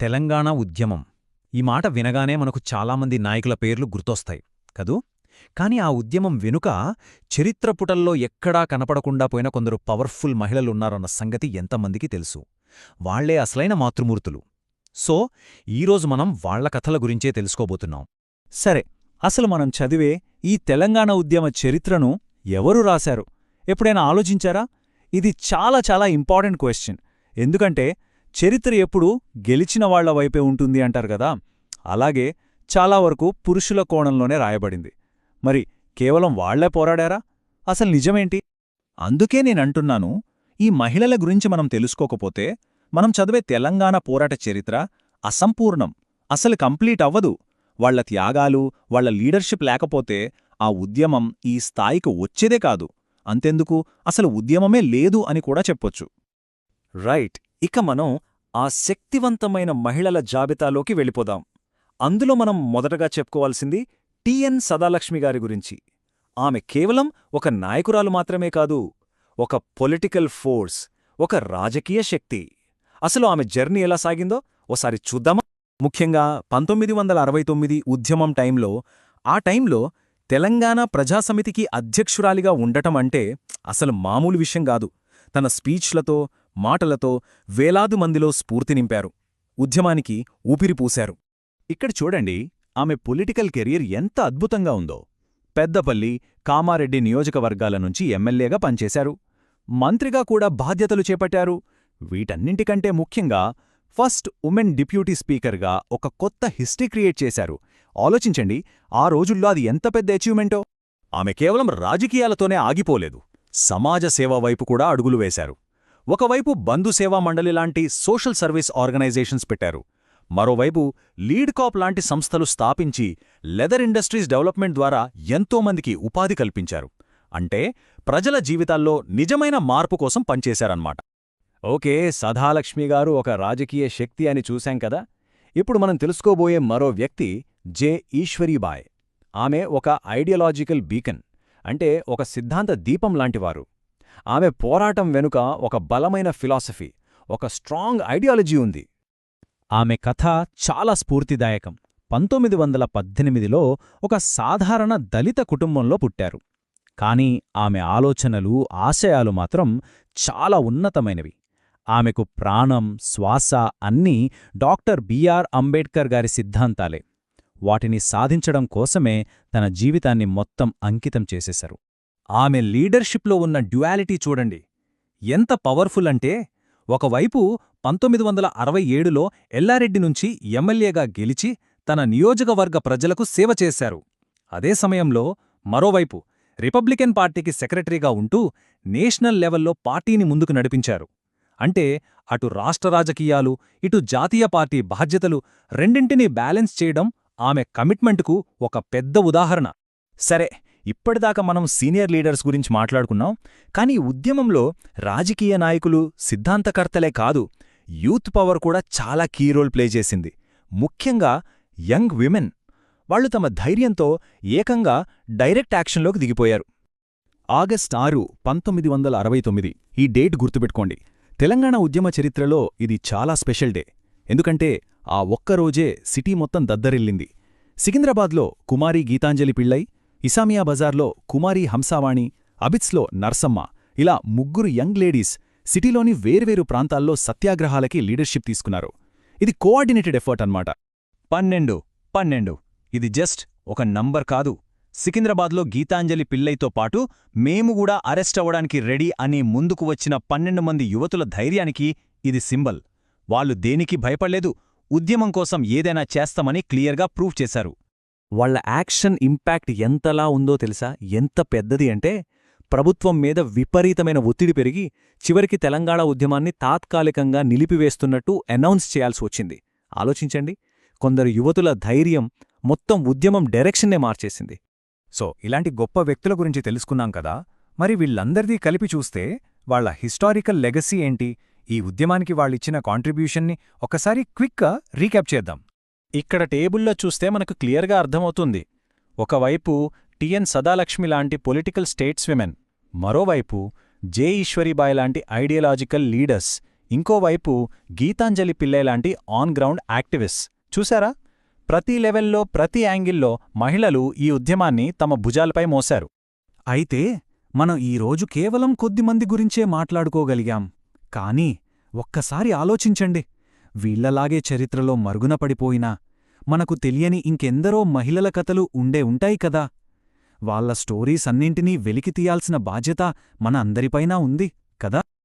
తెలంగాణ ఉద్యమం. ఈ మాట వినగానే మనకు చాలామంది నాయకుల పేర్లు గుర్తొస్తాయి కదూ? కాని ఆ ఉద్యమం వెనుక చరిత్ర పుటల్లో ఎక్కడా కనపడకుండా పోయిన కొందరు పవర్ఫుల్ మహిళలున్నారన్న సంగతి ఎంతమందికి తెలుసు. వాళ్ళే అసలైన మాతృమూర్తులు. సో ఈరోజు మనం వాళ్ళ కథల గురించే తెలుసుకోబోతున్నాం. సరే అసలు మనం చదివే ఈ తెలంగాణ ఉద్యమ చరిత్రను ఎవరు రాశారు? ఎప్పుడైనా ఆలోచించారా? ఇది చాలా చాలా ఇంపార్టెంట్ క్వశ్చన్ ఎందుకంటే చరిత్ర ఎప్పుడూ గెలిచిన వాళ్ళ వైపే ఉంటుంది అంటారు కదా. అలాగే చాలా వరకు పురుషుల కోణంలోనే రాయబడింది. మరి కేవలం వాళ్ళే పోరాడారా? అసలు నిజమేంటి? అందుకే నేనంటున్నాను ఈ మహిళల గురించి మనం తెలుసుకోకపోతే మనం చదివే తెలంగాణ పోరాట చరిత్ర అసంపూర్ణం అసలు కంప్లీట్ అవ్వదు. వాళ్ళ త్యాగాలు వాళ్ళ లీడర్షిప్ లేకపోతే ఆ ఉద్యమం ఈ స్థాయికి వచ్చేదే కాదు. అంతెందుకు? అసలు ఉద్యమమే లేదు అని కూడా చెప్పొచ్చు. రైట్. ఇక మనం ఆ శక్తివంతమైన మహిళల జాబితాలోకి వెళ్ళిపోదాం. అందులో మనం మొదటగా చెప్పుకోవాల్సింది టిఎన్ సదాలక్ష్మి గారి గురించి. ఆమె కేవలం ఒక నాయకురాలు మాత్రమే కాదు ఒక పొలిటికల్ ఫోర్స్ ఒక రాజకీయ శక్తి. అసలు ఆమె జర్నీ ఎలా సాగిందో ఓసారి చూద్దామా? ముఖ్యంగా పంతొమ్మిది వందల అరవై తొమ్మిది ఉద్యమం టైంలో ఆ టైంలో తెలంగాణ ప్రజాసమితికి అధ్యక్షురాలిగా ఉండటం అంటే అసలు మామూలు విషయం కాదు. తన స్పీచ్లతో మాటలతో వేలాది మందిలో స్ఫూర్తి నింపారు. ఉద్యమానికి ఊపిరిపూశారు ఇక్కడ చూడండి ఆమె పొలిటికల్ కెరీర్ ఎంత అద్భుతంగా ఉందో. పెద్దపల్లి కామారెడ్డి నియోజకవర్గాల నుంచి ఎమ్మెల్యేగా పనిచేశారు. మంత్రిగా కూడా బాధ్యతలు చేపట్టారు. వీటన్నింటికంటే ముఖ్యంగా ఫస్ట్ ఉమెన్ డిప్యూటీ స్పీకర్గా ఒక కొత్త హిస్టరీ క్రియేట్ చేశారు. ఆలోచించండి ఆ రోజుల్లో అది ఎంత పెద్ద అచీవ్మెంటో. ఆమె కేవలం రాజకీయాలతోనే ఆగిపోలేదు. సమాజ సేవ వైపు కూడా అడుగులు వేశారు. ఒకవైపు బంధు సేవా మండలి లాంటి సోషల్ సర్వీస్ ఆర్గనైజేషన్స్ పెట్టారు. మరోవైపు లీడ్కాప్ లాంటి సంస్థలు స్థాపించి లెదర్ ఇండస్ట్రీస్ డెవలప్మెంట్ ద్వారా ఎంతోమందికి ఉపాధి కల్పించారు. అంటే ప్రజల జీవితాల్లో నిజమైన మార్పు కోసం పనిచేశారన్నమాట. ఓకే సదాలక్ష్మి గారు ఒక రాజకీయ శక్తి అని చూశాం కదా? ఇప్పుడు మనం తెలుసుకోబోయే మరో వ్యక్తి జె. ఈశ్వరీబాయ్. ఆమె ఒక ఐడియలాజికల్ బీకన్ అంటే ఒక సిద్ధాంత దీపం లాంటివారు. ఆమె పోరాటం వెనుక ఒక బలమైన ఫిలాసఫీ ఒక స్ట్రాంగ్ ఐడియాలజీ ఉంది. ఆమె కథ చాలా స్ఫూర్తిదాయకం. పంతొమ్మిది వందల పద్దెనిమిదిలో ఒక సాధారణ దళిత కుటుంబంలో పుట్టారు. కాని ఆమె ఆలోచనలు ఆశయాలు మాత్రం చాలా ఉన్నతమైనవి. ఆమెకు ప్రాణం శ్వాస అన్నీ డాక్టర్ బిఆర్ అంబేడ్కర్ గారి సిద్ధాంతాలే. వాటిని సాధించడం కోసమే తన జీవితాన్ని మొత్తం అంకితం చేసేశారు. ఆమె లీడర్షిప్లో ఉన్న డ్యుయాలిటీ చూడండి. ఎంత పవర్ఫుల్ అంటే ఒకవైపు పంతొమ్మిది వందల అరవై ఏడులో ఎల్లారెడ్డి నుంచి ఎమ్మెల్యేగా గెలిచి తన నియోజకవర్గ ప్రజలకు సేవ చేశారు. అదే సమయంలో మరోవైపు రిపబ్లికన్ పార్టీకి సెక్రటరీగా ఉంటూ నేషనల్ లెవెల్లో పార్టీని ముందుకు నడిపించారు. అంటే అటు రాష్ట్ర రాజకీయాలు ఇటు జాతీయ పార్టీ బాధ్యతలు రెండింటినీ బ్యాలెన్స్ చేయడం ఆమె కమిట్మెంట్కు ఒక పెద్ద ఉదాహరణ. సరే ఇప్పటిదాకా మనం సీనియర్ లీడర్స్ గురించి మాట్లాడుకున్నాం కానీ ఉద్యమంలో రాజకీయ నాయకులు సిద్ధాంతకర్తలే కాదు యూత్ పవర్ కూడా చాలా కీ రోల్ ప్లే చేసింది. ముఖ్యంగా యంగ్ విమెన్. వాళ్ళు తమ ధైర్యంతో ఏకంగా డైరెక్ట్ యాక్షన్లోకి దిగిపోయారు. ఆగస్ట్ ఆరు పంతొమ్మిది వందల అరవై తొమ్మిది. ఈ డేట్ గుర్తుపెట్టుకోండి. తెలంగాణ ఉద్యమ చరిత్రలో ఇది చాలా స్పెషల్ డే. ఎందుకంటే ఆ ఒక్కరోజే సిటీ మొత్తం దద్దరిల్లింది. సికింద్రాబాద్లో కుమారి గీతాంజలి పిళ్ళై ఇసామియా బజార్లో కుమారి హంసావాణి అబిత్స్లో నర్సమ్మ ఇలా ముగ్గురు యంగ్ లేడీస్ సిటీలోని వేర్వేరు ప్రాంతాల్లో సత్యాగ్రహాలకి లీడర్షిప్ తీసుకున్నారు. ఇది కోఆర్డినేటెడ్ ఎఫర్ట్ అన్నమాట. పన్నెండు పన్నెండు. ఇది జస్ట్ ఒక నంబర్ కాదు. సికింద్రాబాద్లో గీతాంజలి పిల్లయ్యతో పాటు మేము కూడా అరెస్ట్ అవ్వడానికి రెడీ అని ముందుకు వచ్చిన పన్నెండు మంది యువతుల ధైర్యానికి ఇది సింబల్. వాళ్ళు దేనికి భయపడలేదు ఉద్యమం కోసం ఏదైనా చేస్తామని క్లియర్గా ప్రూవ్ చేశారు. వాళ్ళ యాక్షన్ ఇంపాక్ట్ ఎంతలా ఉందో తెలుసా? ఎంత పెద్దది అంటే ప్రభుత్వం మీద విపరీతమైన ఒత్తిడి పెరిగి చివరికి తెలంగాణ ఉద్యమాన్ని తాత్కాలికంగా నిలిపివేస్తున్నట్టు అనౌన్స్ చేయాల్సి వచ్చింది. ఆలోచించండి కొందరు యువతుల ధైర్యం మొత్తం ఉద్యమం డైరెక్షన్నే మార్చేసింది. సో ఇలాంటి గొప్ప వ్యక్తుల గురించి తెలుసుకున్నాం కదా మరి వీళ్ళందరిదీ కలిపి చూస్తే వాళ్ళ హిస్టారికల్ లెగసీ ఏంటి? ఈ ఉద్యమానికి వాళ్ళిచ్చిన కాంట్రిబ్యూషన్ని ఒకసారి క్విక్గా రీక్యాప్ చేద్దాం. ఇక్కడ టేబుల్లో చూస్తే మనకు క్లియర్గా అర్థమవుతుంది. ఒకవైపు టిఎన్ సదాలక్ష్మి లాంటి పొలిటికల్ స్టేట్స్ విమెన్ మరోవైపు జే ఈశ్వరీబాయ్ లాంటి ఐడియలాజికల్ లీడర్స్ ఇంకోవైపు గీతాంజలి పిల్లై లాంటి ఆన్ గ్రౌండ్ యాక్టివిస్ట్. చూశారా? ప్రతి లెవెల్లో ప్రతి యాంగిల్లో మహిళలు ఈ ఉద్యమాన్ని తమ భుజాలపై మోశారు. అయితే మనం ఈరోజు కేవలం కొద్దిమంది గురించే మాట్లాడుకోగలిగాం. కానీ ఒక్కసారి ఆలోచించండి. వీళ్ళలాగే చరిత్రలో మరుగున పడిపోయినా మనకు తెలియని ఇంకెందరో మహిళల కథలు ఉండే ఉంటాయి కదా. వాళ్ళ స్టోరీస్ అన్నింటినీ వెలికి తీయాల్సిన బాధ్యత మన అందరిపైనా ఉంది.